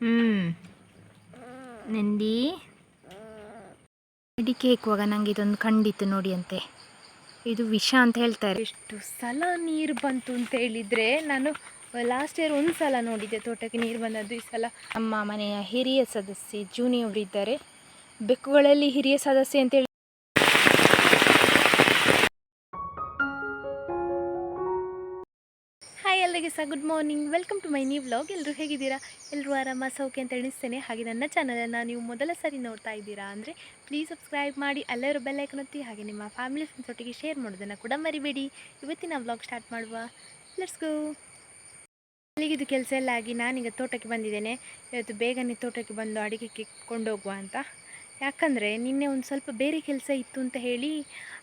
ಹ್ಞೂ ನಂದಿ. ಅಡಿಕೆ ಹೆಕ್ಕುವಾಗ ನನಗೆ ಇದೊಂದು ಖಂಡಿತ ನೋಡಿ ಅಂತೆ. ಇದು ವಿಷ ಅಂತ ಹೇಳ್ತಾರೆ. ಎಷ್ಟು ಸಲ ನೀರು ಬಂತು ಅಂತ ಹೇಳಿದ್ರೆ ನಾನು ಲಾಸ್ಟ್ ಇಯರ್ ಒಂದು ಸಲ ನೋಡಿದ್ದೆ ತೋಟಕ್ಕೆ ನೀರು ಬಂದದ್ದು ಈ ಸಲ ನಮ್ಮ ಮನೆಯ ಹಿರಿಯ ಸದಸ್ಯೆ ಜೂನಿಯವರು ಇದ್ದಾರೆ ಬೆಕ್ಕುಗಳಲ್ಲಿ ಹಿರಿಯ ಸದಸ್ಯೆ ಅಂತೇಳಿ good morning welcome to my new vlog ಎಲ್ಲರೂ ಹೇಗಿದ್ದೀರಾ? ಎಲ್ಲರೂ ಆರಾಮ, ಸೌಖ್ಯ ಅಂತ ಎಣಿಸ್ತೇನೆ. ಹಾಗೆ ನನ್ನ ಚಾನಲನ್ನು ನೀವು ಮೊದಲ ಸರಿ ನೋಡ್ತಾ ಇದ್ದೀರಾ ಅಂದರೆ ಪ್ಲೀಸ್ ಸಬ್ಸ್ಕ್ರೈಬ್ ಮಾಡಿ, ಅಲ್ಲರೂ ಬೆಲ್ಲೈಕನ್ ಒತ್ತಿ, ಹಾಗೆ ನಿಮ್ಮ ಫ್ಯಾಮಿಲಿ ಫ್ರೆಂಡ್ಸ್ ಒಟ್ಟಿಗೆ ಶೇರ್ ಮಾಡೋದನ್ನು ಕೂಡ ಮರಿಬೇಡಿ. ಇವತ್ತಿನ ವ್ಲಾಗ್ ಸ್ಟಾರ್ಟ್ ಮಾಡುವ. ಲೆಟ್ಸ್ ಗೋ ಕೆಲಸ ಎಲ್ಲ ಆಗಿ ನಾನೀಗ ತೋಟಕ್ಕೆ ಬಂದಿದ್ದೇನೆ. ಇವತ್ತು ಬೇಗನೆ ತೋಟಕ್ಕೆ ಬಂದು ಅಡಿಗೆ ಕೊಂಡೋಗುವ ಅಂತ. ಯಾಕಂದರೆ ನಿನ್ನೆ ಒಂದು ಸ್ವಲ್ಪ ಬೇರೆ ಕೆಲಸ ಇತ್ತು ಅಂತ ಹೇಳಿ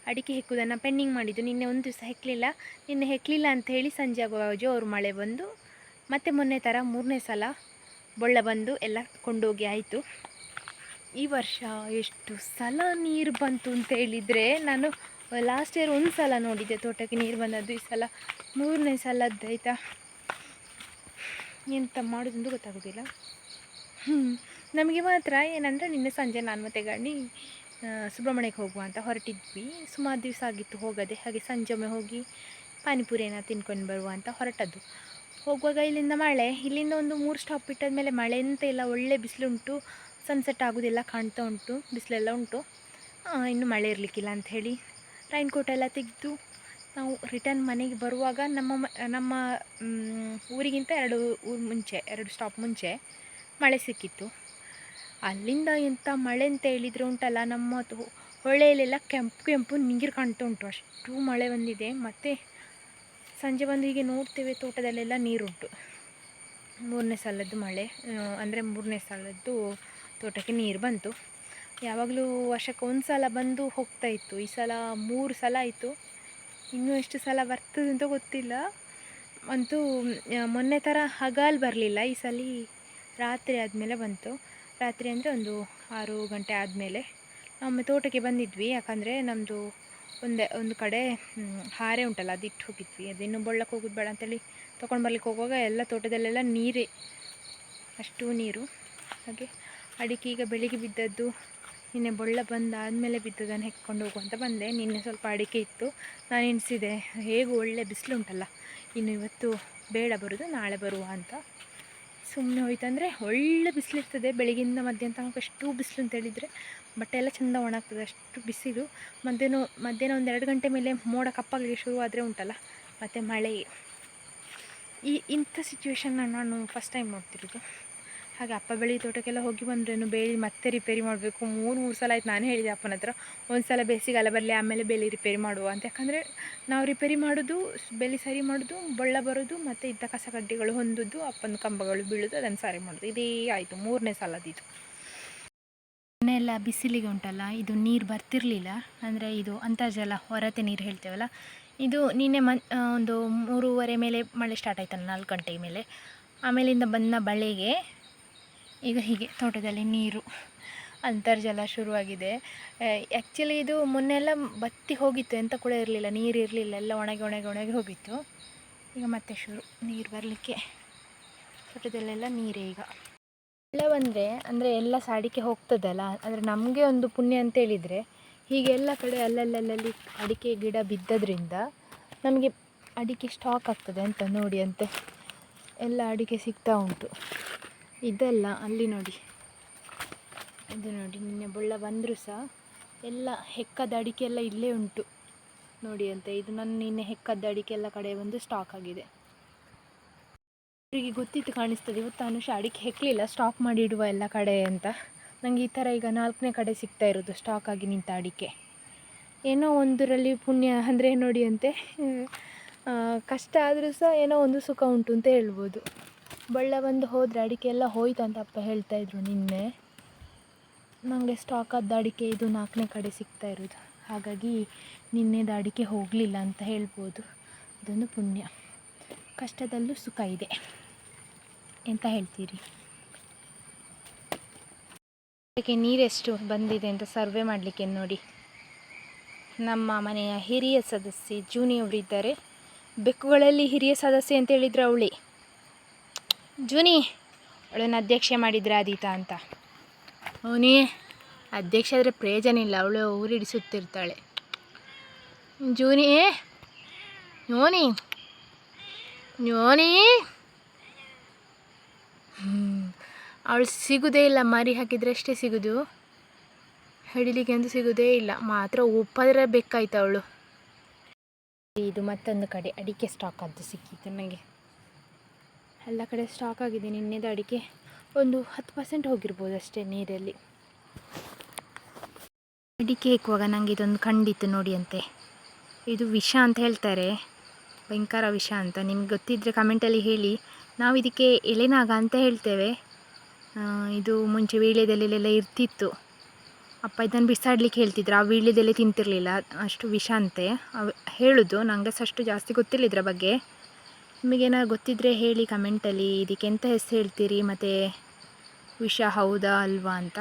ಅಡಿಕೆ ಹೆಕ್ಕುವುದನ್ನು ಪೆಂಡಿಂಗ್ ಮಾಡಿದ್ದು. ನಿನ್ನೆ ಒಂದು ದಿವಸ ಹೆಕ್ಕಲಿಲ್ಲ ನಿನ್ನೆ ಹೆಕ್ಕಲಿಲ್ಲ ಅಂತ ಹೇಳಿ ಸಂಜೆ ಆಗುವ ಜೋರು ಮಳೆ ಬಂದು, ಮತ್ತೆ ಮೊನ್ನೆ ಥರ ಮೂರನೇ ಸಲ ಬೊಳ್ಳ ಬಂದು ಎಲ್ಲ ಕೊಂಡೋಗಿ ಆಯಿತು. ಈ ವರ್ಷ ಎಷ್ಟು ಸಲ ನೀರು ಬಂತು ಅಂತ ಹೇಳಿದರೆ ನಾನು ಲಾಸ್ಟ್ ಇಯರ್ ಒಂದು ಸಲ ನೋಡಿದ್ದೆ ತೋಟಕ್ಕೆ ನೀರು ಬಂದದ್ದು. ಈ ಸಲ ಮೂರನೇ ಸಲದ್ದು ಆಯಿತಾ ಎಂತ ಮಾಡೋದಂದು ಗೊತ್ತಾಗೋದಿಲ್ಲ. ಹ್ಞೂ ನಮಗೆ ಮಾತ್ರ ಏನಂದರೆ ನಿನ್ನೆ ಸಂಜೆ ನಾನು ಮತ್ತೆ ಗಂಡಿ ಸುಬ್ರಹ್ಮಣ್ಯಕ್ಕೆ ಹೋಗುವ ಅಂತ ಹೊರಟಿದ್ವಿ. ಸುಮಾರು ದಿವಸ ಆಗಿತ್ತು ಹೋಗದೆ, ಹಾಗೆ ಸಂಜೆ ಹೋಗಿ ಪಾನಿಪುರಿನ ತಿನ್ಕೊಂಡು ಬರುವ ಅಂತ ಹೊರಟದ್ದು. ಹೋಗುವಾಗ ಇಲ್ಲಿಂದ ಮಳೆ, ಇಲ್ಲಿಂದ ಒಂದು ಮೂರು ಸ್ಟಾಪ್ ಬಿಟ್ಟಾದ ಮೇಲೆ ಮಳೆ ಅಂತ ಇಲ್ಲ, ಒಳ್ಳೆ ಬಿಸಿಲುಂಟು ಸನ್ಸೆಟ್ ಆಗೋದೆಲ್ಲ ಕಾಣ್ತಾ ಉಂಟು, ಬಿಸಿಲೆಲ್ಲ ಉಂಟು. ಇನ್ನು ಮಳೆ ಇರಲಿಕ್ಕಿಲ್ಲ ಅಂಥೇಳಿ ರೈನ್ ಕೋಟ್ ಎಲ್ಲ ತೆಗೆದು ನಾವು ರಿಟರ್ನ್ ಮನೆಗೆ ಬರುವಾಗ ನಮ್ಮ ನಮ್ಮ ಊರಿಗಿಂತ ಎರಡು ಊರು ಮುಂಚೆ, ಎರಡು ಸ್ಟಾಪ್ ಮುಂಚೆ ಮಳೆ ಸಿಕ್ಕಿತ್ತು. ಅಲ್ಲಿಂದ ಎಂಥ ಮಳೆ ಅಂತ ಹೇಳಿದರೆ ಉಂಟಲ್ಲ, ನಮ್ಮ ಹೊಳೆಯಲ್ಲೆಲ್ಲ ಕೆಂಪು ಕೆಂಪು ನೀರು ಕಾಣ್ತಾ ಉಂಟು. ಅಷ್ಟು ಮಳೆ ಬಂದಿದೆ. ಮತ್ತು ಸಂಜೆ ಬಂದು ಹೀಗೆ ನೋಡ್ತೇವೆ, ತೋಟದಲ್ಲೆಲ್ಲ ನೀರುಂಟು. ಮೂರನೇ ಸಲದ್ದು ಮಳೆ ಅಂದರೆ ಮೂರನೇ ಸಲದ್ದು ತೋಟಕ್ಕೆ ನೀರು ಬಂತು. ಯಾವಾಗಲೂ ವರ್ಷಕ್ಕೆ ಒಂದು ಸಲ ಬಂದು ಹೋಗ್ತಾ ಇತ್ತು. ಈ ಸಲ ಮೂರು ಸಲ ಆಯಿತು. ಇನ್ನೂ ಎಷ್ಟು ಸಲ ಬರ್ತದೆ ಅಂತ ಗೊತ್ತಿಲ್ಲ. ಅಂತೂ ಮೊನ್ನೆ ಥರ ಹಗಾಲು ಬರಲಿಲ್ಲ. ಈ ಸಲ ರಾತ್ರಿ ಆದಮೇಲೆ ಬಂತು. ರಾತ್ರಿ ಅಂದರೆ ಒಂದು ಆರು ಗಂಟೆ ಆದಮೇಲೆ ನಮ್ಮ ತೋಟಕ್ಕೆ ಬಂದಿದ್ವಿ. ಯಾಕಂದರೆ ನಮ್ಮದು ಒಂದೇ, ಒಂದು ಕಡೆ ಹಾರೆ ಉಂಟಲ್ಲ, ಅದು ಇಟ್ಟು ಹೋಗಿದ್ವಿ. ಇನ್ನು ಬೊಳ್ಳಕ್ಕೆ ಹೋಗೋದು ಬೇಡ ಅಂತೇಳಿ ತೊಗೊಂಡು ಬರ್ಲಿಕ್ಕೆ ಹೋಗುವಾಗ ಎಲ್ಲ ತೋಟದಲ್ಲೆಲ್ಲ ನೀರೇ, ಅಷ್ಟು ನೀರು. ಹಾಗೆ ಅಡಿಕೆ ಈಗ ಬೆಳಿಗ್ಗೆ ಬಿದ್ದದ್ದು, ನಿನ್ನೆ ಬೊಳ್ಳ ಬಂದಾದಮೇಲೆ ಬಿದ್ದದನ್ನು ಹೆಕ್ಕೊಂಡು ಹೋಗುವಂತ ಬಂದೆ. ನಿನ್ನೆ ಸ್ವಲ್ಪ ಅಡಿಕೆ ಇತ್ತು. ನಾನು ಎಣಿಸಿದೆ. ಹೇಗೂ ಒಳ್ಳೆ ಬಿಸಿಲುಂಟಲ್ಲ ಇನ್ನು ಇವತ್ತು ಬೇಡ ಬರೋದು, ನಾಳೆ ಬರುವ ಅಂತ. ಸುಮ್ಮನೆ ಹೋಯ್ತಂದರೆ ಒಳ್ಳೆ ಬಿಸಿಲಿರ್ತದೆ ಬೆಳಗಿಂದ ಮಧ್ಯಾಹ್ನ ತನಕ ಅಷ್ಟು ಬಿಸಿಲು ಅಂತ ಹೇಳಿದರೆ ಬಟ್ಟೆ ಎಲ್ಲ ಚೆಂದ ಒಣಗ್ತದೆ, ಅಷ್ಟು ಬಿಸಿಲು. ಮಧ್ಯಾಹ್ನ ಮಧ್ಯಾಹ್ನ ಒಂದು ಎರಡು ಗಂಟೆ ಮೇಲೆ ಮೋಡ ಕಪ್ಪಾಗಲಿಕ್ಕೆ ಶುರು ಆದರೆ ಉಂಟಲ್ಲ, ಮತ್ತು ಮಳೆ. ಈ ಇಂಥ ಸಿಚುವೇಶನ್ನ ನಾನು ಫಸ್ಟ್ ಟೈಮ್ ನೋಡ್ತಿರೋದು. ಹಾಗೆ ಅಪ್ಪ ಬೆಳಿ ತೋಟಕ್ಕೆಲ್ಲ ಹೋಗಿ ಬಂದ್ರೇನು ಬೆಳಿ ಮತ್ತೆ ರಿಪೇರಿ ಮಾಡಬೇಕು. ಮೂರು ಮೂರು ಸಲ ಆಯ್ತು ನಾನು ಹೇಳಿದೆ ಅಪ್ಪನ ಹತ್ರ, ಒಂದು ಸಲ ಬೇಸಿಗೆಲ್ಲ ಬರಲಿ, ಆಮೇಲೆ ಬೇಲಿ ರಿಪೇರಿ ಮಾಡುವ ಅಂತ. ಯಾಕಂದರೆ ನಾವು ರಿಪೇರಿ ಮಾಡೋದು, ಬೆಳಿ ಸರಿ ಮಾಡೋದು, ಬಳ್ಳ ಬರೋದು, ಮತ್ತು ಇದ್ದ ಕಸ ಕಡ್ಡಿಗಳು ಹೊಂದೋದು, ಅಪ್ಪನ ಕಂಬಗಳು ಬೀಳೋದು, ಅದನ್ನು ಸರಿ ಮಾಡೋದು. ಇದೇ ಆಯಿತು, ಮೂರನೇ ಸಲದಿದು ಮನೆಯೆಲ್ಲ ಬಿಸಿಲಿಗೆ ಉಂಟಲ್ಲ, ಇದು ನೀರು ಬರ್ತಿರಲಿಲ್ಲ. ಅಂದರೆ ಇದು ಅಂತರ್ಜಲ, ಹೊರತೆ ನೀರು ಹೇಳ್ತೇವಲ್ಲ. ಇದು ನಿನ್ನೆ ಮನ್ ಒಂದು ಮೂರುವರೆ ಮೇಲೆ ಮಳೆ ಸ್ಟಾರ್ಟ್ ಆಯ್ತಲ್ಲ, ನಾಲ್ಕು ಗಂಟೆ ಮೇಲೆ. ಆಮೇಲಿಂದ ಬಂದ ಬಳೆಗೆ ಈಗ ಹೀಗೆ ತೋಟದಲ್ಲಿ ನೀರು ಅಂತರ್ಜಲ ಶುರುವಾಗಿದೆ. ಆ್ಯಕ್ಚುಲಿ ಇದು ಮೊನ್ನೆಲ್ಲ ಬತ್ತಿ ಹೋಗಿತ್ತು, ಎಂತ ಕೂಡ ಇರಲಿಲ್ಲ, ನೀರು ಇರಲಿಲ್ಲ, ಎಲ್ಲ ಒಣಗಿ ಒಣಗಿ ಒಣಗಿ ಹೋಗಿತ್ತು. ಈಗ ಮತ್ತೆ ಶುರು, ನೀರು ಬರಲಿಕ್ಕೆ ತೋಟದಲ್ಲೆಲ್ಲ ನೀರೇ ಈಗ. ಎಲ್ಲ ಬಂದರೆ, ಅಂದರೆ ಎಲ್ಲ ಸಾಡಿಕೆ ಹೋಗ್ತದಲ್ಲ ಅಂದರೆ ನಮಗೆ ಒಂದು ಪುಣ್ಯ ಅಂತ ಹೇಳಿದರೆ, ಹೀಗೆ ಎಲ್ಲ ಕಡೆ ಅಲ್ಲಲ್ಲಲ್ಲಿ ಅಡಿಕೆ ಗಿಡ ಬಿದ್ದದ್ರಿಂದ ನಮಗೆ ಅಡಿಕೆ ಸ್ಟಾಕ್ ಆಗ್ತದೆ ಅಂತ ನೋಡಿ, ಅಂತೆ. ಎಲ್ಲ ಅಡಿಕೆ ಸಿಗ್ತಾ ಉಂಟು. ಇದಲ್ಲ ಅಲ್ಲಿ ನೋಡಿ. ಇದು ನೋಡಿ, ನಿನ್ನೆ ಬೊಳ್ಳ ಬಂದರೂ ಸಹ ಎಲ್ಲ ಹೆಕ್ಕದ ಅಡಿಕೆ ಎಲ್ಲ ಇಲ್ಲೇ ಉಂಟು. ನೋಡಿ ಅಂತೆ, ಇದು ನನ್ನ ನಿನ್ನೆ ಹೆಕ್ಕದ ಅಡಿಕೆ ಎಲ್ಲ ಕಡೆ ಬಂದು ಸ್ಟಾಕ್ ಆಗಿದೆ. ಅವರಿಗೆ ಗೊತ್ತಿತ್ತು ಕಾಣಿಸ್ತದೆ, ಇವತ್ತು ಅನುಷ ಅಡಿಕೆ ಹೆಕ್ಕಲಿಲ್ಲ ಸ್ಟಾಕ್ ಮಾಡಿ ಇಡುವ ಎಲ್ಲ ಕಡೆ ಅಂತ. ನನಗೆ ಈ ಥರ ಈಗ ನಾಲ್ಕನೇ ಕಡೆ ಸಿಗ್ತಾ ಇರೋದು ಸ್ಟಾಕ್ ಆಗಿ ನಿಂತ ಅಡಿಕೆ. ಏನೋ ಒಂದರಲ್ಲಿ ಪುಣ್ಯ ಅಂದರೆ ನೋಡಿ ಅಂತೆ. ಕಷ್ಟ ಆದರೂ ಸಹ ಏನೋ ಒಂದು ಸುಖ ಉಂಟು ಅಂತ ಹೇಳ್ಬೋದು. ಬಳ್ಳ ಬಂದು ಹೋದರೆ ಅಡಿಕೆ ಎಲ್ಲ ಹೋಯ್ತು ಅಂತ ಅಪ್ಪ ಹೇಳ್ತಾ ಇದ್ರು ನಿನ್ನೆ. ನನಗೆ ಸ್ಟಾಕ್ ಆದ ಅಡಿಕೆ ಇದು ನಾಲ್ಕನೇ ಕಡೆ ಸಿಗ್ತಾ ಇರೋದು. ಹಾಗಾಗಿ ನಿನ್ನೆದು ಅಡಿಕೆ ಹೋಗಲಿಲ್ಲ ಅಂತ ಹೇಳ್ಬೋದು. ಅದೊಂದು ಪುಣ್ಯ. ಕಷ್ಟದಲ್ಲೂ ಸುಖ ಇದೆ. ಎಂತ ಹೇಳ್ತೀರಿ? ಅದಕ್ಕೆ ನೀರೆಷ್ಟು ಬಂದಿದೆ ಅಂತ ಸರ್ವೆ ಮಾಡಲಿಕ್ಕೆ ನೋಡಿ. ನಮ್ಮ ಮನೆಯ ಹಿರಿಯ ಸದಸ್ಯೆ, ಜೂನಿಯವರಿದ್ದಾರೆ. ಬೆಕ್ಕುಗಳಲ್ಲಿ ಹಿರಿಯ ಸದಸ್ಯೆ ಅಂತ ಹೇಳಿದ್ರೆ ಅವಳಿ. ಜೂನಿ, ಅವಳನ್ನು ಅಧ್ಯಕ್ಷೆ ಮಾಡಿದ್ರೆ ಆದೀತಾ ಅಂತ. ಅವನೇ, ಅಧ್ಯಕ್ಷ ಆದರೆ ಪ್ರಯೋಜನ ಇಲ್ಲ, ಅವಳು ಊರಿಡಿಸುತ್ತಿರ್ತಾಳೆ. ಜೂನಿ, ಯೋನಿ ಯೋನಿ. ಅವಳು ಸಿಗೋದೇ ಇಲ್ಲ, ಮರಿ ಹಾಕಿದ್ರೆ ಅಷ್ಟೇ ಸಿಗೋದು. ಹಿಡಿಲಿಕ್ಕೆ ಅಂತೂ ಸಿಗೋದೇ ಇಲ್ಲ, ಮಾತ್ರ ಉಪ್ಪಾದ್ರೆ ಬೇಕಾಯ್ತು ಅವಳು. ಇದು ಮತ್ತೊಂದು ಕಡೆ, ಅಡಿಕೆ ಸ್ಟಾಕ್ ಅದು ಸಿಕ್ಕಿತ್ತು ನನಗೆ ಎಲ್ಲ ಕಡೆ ಸ್ಟಾಕ್ ಆಗಿದೆ ನಿನ್ನೆದು ಅಡಿಕೆ. ಒಂದು ಹತ್ತು ಪರ್ಸೆಂಟ್ ಹೋಗಿರ್ಬೋದು ಅಷ್ಟೇ ನೀರಲ್ಲಿ. ಅಡಿಕೆ ಇಕ್ಕುವಾಗ ನನಗೆ ಇದೊಂದು ಕಂಡಿತ್ತು ನೋಡಿ ಅಂತೆ ಇದು ವಿಷ ಅಂತ ಹೇಳ್ತಾರೆ. ಭಯಂಕರ ವಿಷ ಅಂತ. ನಿಮ್ಗೆ ಗೊತ್ತಿದ್ದರೆ ಕಮೆಂಟಲ್ಲಿ ಹೇಳಿ. ನಾವು ಇದಕ್ಕೆ ಎಲೆನಾಗ ಅಂತ ಹೇಳ್ತೇವೆ. ಇದು ಮುಂಚೆ ವೀಳ್ಯದಲ್ಲೆಲ್ಲ ಇರ್ತಿತ್ತು. ಅಪ್ಪ ಇದನ್ನು ಬಿಸಾಡ್ಲಿಕ್ಕೆ ಹೇಳ್ತಿದ್ರು. ಆ ವೀಳ್ಯದೆಲೆ ತಿಂತಿರಲಿಲ್ಲ. ಅಷ್ಟು ವಿಷ ಅಂತೆ. ಹೇಳೋದು. ನನಗೆ ಅಷ್ಟು ಜಾಸ್ತಿ ಗೊತ್ತಿಲ್ಲ ಇದರ ಬಗ್ಗೆ. ನಿಮಗೇನಾದ್ರು ಗೊತ್ತಿದ್ದರೆ ಹೇಳಿ ಕಮೆಂಟಲ್ಲಿ. ಇದಕ್ಕೆ ಎಂತ ಹೆಸರು ಹೇಳ್ತೀರಿ? ಮತ್ತು ವಿಷ ಹೌದಾ ಅಲ್ವಾ ಅಂತ.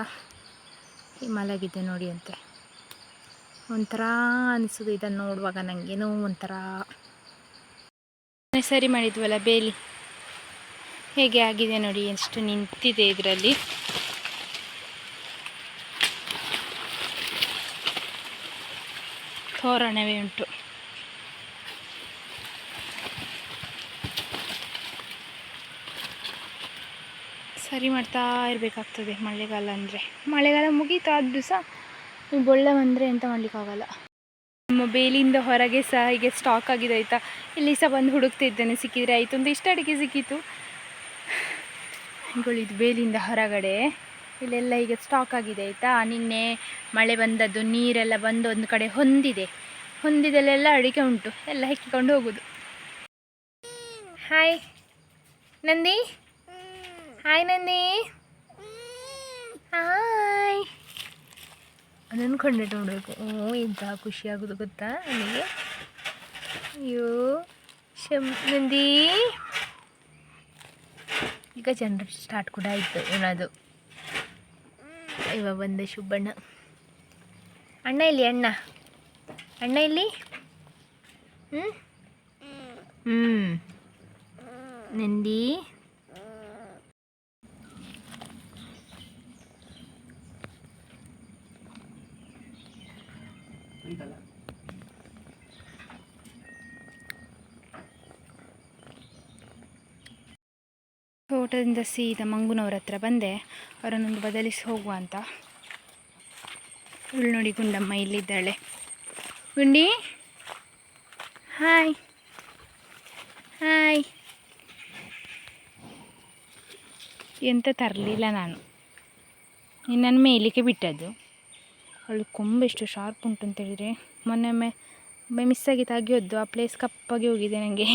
ಮಲಗಿದೆ ನೋಡಿ ಅಂತೆ. ಒಂಥರ ಅನಿಸೋದು ಇದನ್ನು ನೋಡುವಾಗ. ನನಗೇನೋ ಒಂಥರ. ಸರಿ ಮಾಡಿದ್ವಲ್ಲ ಬೇಲಿ? ಹೇಗೆ ಆಗಿದೆ ನೋಡಿ, ಎಷ್ಟು ನಿಂತಿದೆ ಇದರಲ್ಲಿ. ತೋರಣವೇ ಉಂಟು. ಸರಿ ಮಾಡ್ತಾ ಇರಬೇಕಾಗ್ತದೆ ಮಳೆಗಾಲ ಅಂದರೆ. ಮಳೆಗಾಲ ಮುಗೀತು ಆದರೂ ಸಹ ಬೊಳ್ಳೆ ಬಂದರೆ ಎಂತ ಮಾಡಲಿಕ್ಕಾಗಲ್ಲ. ನಮ್ಮ ಬೇಲಿಯಿಂದ ಹೊರಗೆ ಸಹ ಹೀಗೆ ಸ್ಟಾಕ್ ಆಗಿದೆ ಆಯಿತಾ. ಇಲ್ಲಿ ಸಹ ಬಂದು ಹುಡುಕ್ತಿದ್ದೇನೆ, ಸಿಕ್ಕಿದರೆ ಆಯಿತು ಒಂದು ಇಷ್ಟ ಅಡಿಗೆ ಸಿಕ್ಕಿತು. ಇದು ಬೇಲಿಯಿಂದ ಹೊರಗಡೆ. ಇಲ್ಲೆಲ್ಲ ಈಗ ಸ್ಟಾಕ್ ಆಗಿದೆ ಆಯಿತಾ. ನಿನ್ನೆ ಮಳೆ ಬಂದದ್ದು, ನೀರೆಲ್ಲ ಬಂದು ಒಂದು ಕಡೆ ಹೊಂದಿದೆ. ಹೊಂದಿದಲ್ಲೆಲ್ಲ ಅಡಿಕೆ ಉಂಟು. ಎಲ್ಲ ಹೆಕ್ಕಿಕೊಂಡು ಹೋಗೋದು. Hi Nandi? Hi Nandi hi ಅದನ್ನು ಕೊಂಡೆ ನೋಡಬೇಕು. ಓ ಎಂಥ ಖುಷಿ ಆಗೋದು ಗೊತ್ತಾ ನನಗೆ? ಅಯ್ಯೋ, ಶಮ್, ನಂದಿ. ಈಗ ಜನರ ಸ್ಟಾರ್ಟ್ ಕೂಡ ಆಯಿತು ಏನಾದು ಇವಾಗ ಬಂದೆ ಶುಭಣ್ಣ ಅಣ್ಣ ಇಲ್ಲಿ, ಅಣ್ಣ. ಅಣ್ಣ ಇಲ್ಲಿ? ಹ್ಞೂ ಹ್ಞೂ ನಂದಿ? ತೋಟದಿಂದ ಸೀದಾ ಮಂಗುನವ್ರ ಹತ್ರ ಬಂದೆ. ಅವರನ್ನೊಂದು ಬದಲಿಸಿ ಹೋಗುವ ಅಂತ. ಇವಳು ನೋಡಿ ಗುಂಡಮ್ಮ ಇಲ್ಲಿದ್ದಾಳೆ. ಗುಂಡಿ? ಹಾಯ್ ಹಾಯ್ ಎಂತ ತರಲಿಲ್ಲ ನಾನು. ನಿನ್ನನ್ನು ಮೇಲಿಕ್ಕೆ ಬಿಟ್ಟದ್ದು. ಅವಳು ಕೊಂಬ ಎಷ್ಟು ಶಾರ್ಪ್ ಉಂಟು ಅಂತ ಹೇಳಿದರೆ. ಮೊನ್ನೆ ಒಮ್ಮೆ ಮಿಸ್ ಆಗಿ ತೆಗಿಯೋದು ಆ ಪ್ಲೇಸ್ ಕಪ್ಪಾಗಿ ಹೋಗಿದೆ ನನಗೆ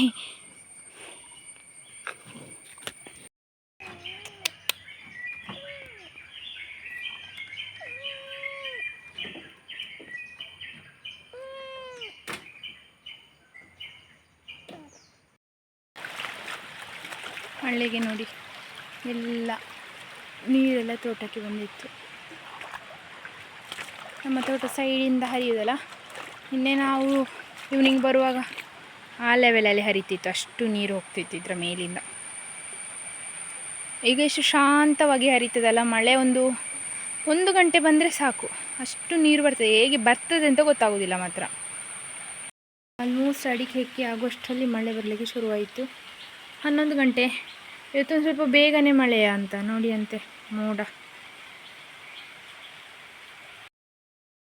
ಮಳೆಗೆ ನೋಡಿ. ಎಲ್ಲ ನೀರೆಲ್ಲ ತೋಟಕ್ಕೆ ಬಂದಿತ್ತು. ನಮ್ಮ ತೋಟ ಸೈಡಿಂದ ಹರಿಯೋದಲ್ಲ? ನಿನ್ನೆ ನಾವು ಈವ್ನಿಂಗ್ ಬರುವಾಗ ಆ ಲೆವೆಲಲ್ಲಿ ಹರಿತಿತ್ತು. ಅಷ್ಟು ನೀರು ಹೋಗ್ತಿತ್ತು ಇದ್ರ ಮೇಲಿಂದ. ಈಗ ಎಷ್ಟು ಶಾಂತವಾಗಿ ಹರಿತದಲ್ಲ? ಮಳೆ ಒಂದು ಒಂದು ಗಂಟೆ ಬಂದರೆ ಸಾಕು. ಅಷ್ಟು ನೀರು ಬರ್ತದೆ. ಹೇಗೆ ಬರ್ತದೆ ಅಂತ ಗೊತ್ತಾಗೋದಿಲ್ಲ ಮಾತ್ರ. ಆಲ್ಮೋಸ್ಟ್ ಅಡಿಕೆ ಹೆಕ್ಕಿ ಆಗೋಷ್ಟರಲ್ಲಿ ಮಳೆ ಬರಲಿಕ್ಕೆ ಶುರುವಾಯಿತು. ಹನ್ನೊಂದು ಗಂಟೆ. ಇವತ್ತೊಂದು ಸ್ವಲ್ಪ ಬೇಗನೆ ಮಳೆಯ ಅಂತ ನೋಡಿ ಅಂತೆ ಮೋಡ.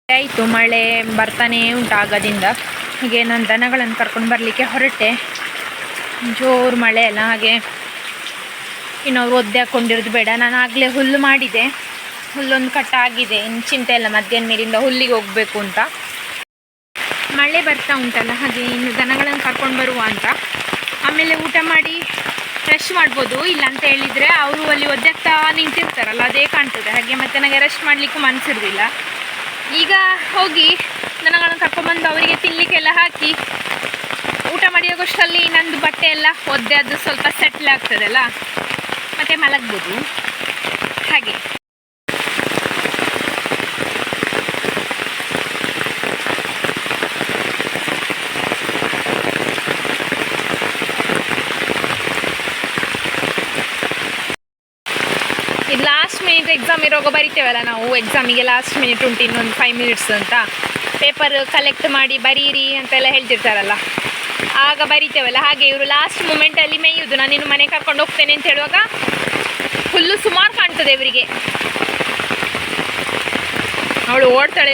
ಆಯಿತು, ಮಳೆ ಬರ್ತಾನೇ ಉಂಟು ಆಗದಿಂದ ಹಾಗೆ ನಾನು ದನಗಳನ್ನು ಕರ್ಕೊಂಡು ಬರಲಿಕ್ಕೆ ಹೊರಟೆ. ಜೋರು ಮಳೆ ಅಲ್ಲ, ಹಾಗೆ ಇನ್ನೊಬ್ರು ಒದ್ದೆ ಹಾಕ್ಕೊಂಡಿರೋದು ಬೇಡ. ನಾನು ಆಗಲೇ ಹುಲ್ಲು ಮಾಡಿದೆ. ಹುಲ್ಲೊಂದು ಕಟ್ಟಾಗಿದೆ. ಇನ್ನು ಚಿಂತೆ ಇಲ್ಲ, ಮಧ್ಯಾಹ್ನ ಮೇಲಿಂದ ಹುಲ್ಲಿಗೆ ಹೋಗಬೇಕು ಅಂತ. ಮಳೆ ಬರ್ತಾ ಉಂಟಲ್ಲ, ಹಾಗೆ ಇನ್ನು ದನಗಳನ್ನು ಕರ್ಕೊಂಡು ಬರುವ ಅಂತ. ಆಮೇಲೆ ಊಟ ಮಾಡಿ ರೆಸ್ಟ್ ಮಾಡ್ಬೋದು. ಇಲ್ಲ ಅಂತ ಹೇಳಿದರೆ ಅವರು ಅಲ್ಲಿ ಒದ್ದಾಗ್ತಾ ನಿಂತಿರ್ತಾರಲ್ಲ, ಅದೇ ಕಾಣ್ತದೆ. ಹಾಗೆ ಮತ್ತೆ ನನಗೆ ರೆಸ್ಟ್ ಮಾಡಲಿಕ್ಕೂ ಮನಸ್ಸಿರಲಿಲ್ಲ ಈಗ ಹೋಗಿ ನನಗಳನ್ನು ಕರ್ಕೊಂಡ್ಬಂದು ಅವರಿಗೆ ತಿನ್ನಲಿಕ್ಕೆಲ್ಲ ಹಾಕಿ, ಊಟ ಮಾಡಿ ಹೋಗೋಷ್ಟರಲ್ಲಿ ನಂದು ಬಟ್ಟೆ ಎಲ್ಲ ಒದ್ದೆ ಅದು ಸ್ವಲ್ಪ ಸೆಟ್ಲ್ ಆಗ್ತದಲ್ಲ? ಮತ್ತು ಮಲಗ್ಬೋದು. ಹಾಗೆ ಇದು ಲಾಸ್ಟ್ ಮಿನಿಟ್ ಎಕ್ಸಾಮ್ ಇರುವಾಗ ಬರಿತೇವಲ್ಲ ನಾವು ಎಕ್ಸಾಮಿಗೆ ಲಾಸ್ಟ್ ಮಿನಿಟ್ ಉಂಟು, ಇನ್ನೊಂದು ಫೈವ್ ಮಿನಿಟ್ಸ್ ಅಂತ ಪೇಪರ್ ಕಲೆಕ್ಟ್ ಮಾಡಿ ಬರೀರಿ ಅಂತೆಲ್ಲ ಹೇಳ್ತಿರ್ತಾರಲ್ಲ. ಆಗ ಬರಿತೇವಲ್ಲ, ಹಾಗೆ ಇವರು ಲಾಸ್ಟ್ ಮೂಮೆಂಟಲ್ಲಿ ಮೇಯುದು. ನಾನು ಇನ್ನು ಮನೆ ಕರ್ಕೊಂಡು ಹೋಗ್ತೇನೆ ಅಂತ ಹೇಳುವಾಗ ಫುಲ್ಲು ಸುಮಾರು ಕಾಣ್ತದೆ ಇವರಿಗೆ. ಅವಳು ಓಡ್ತಾಳೆ.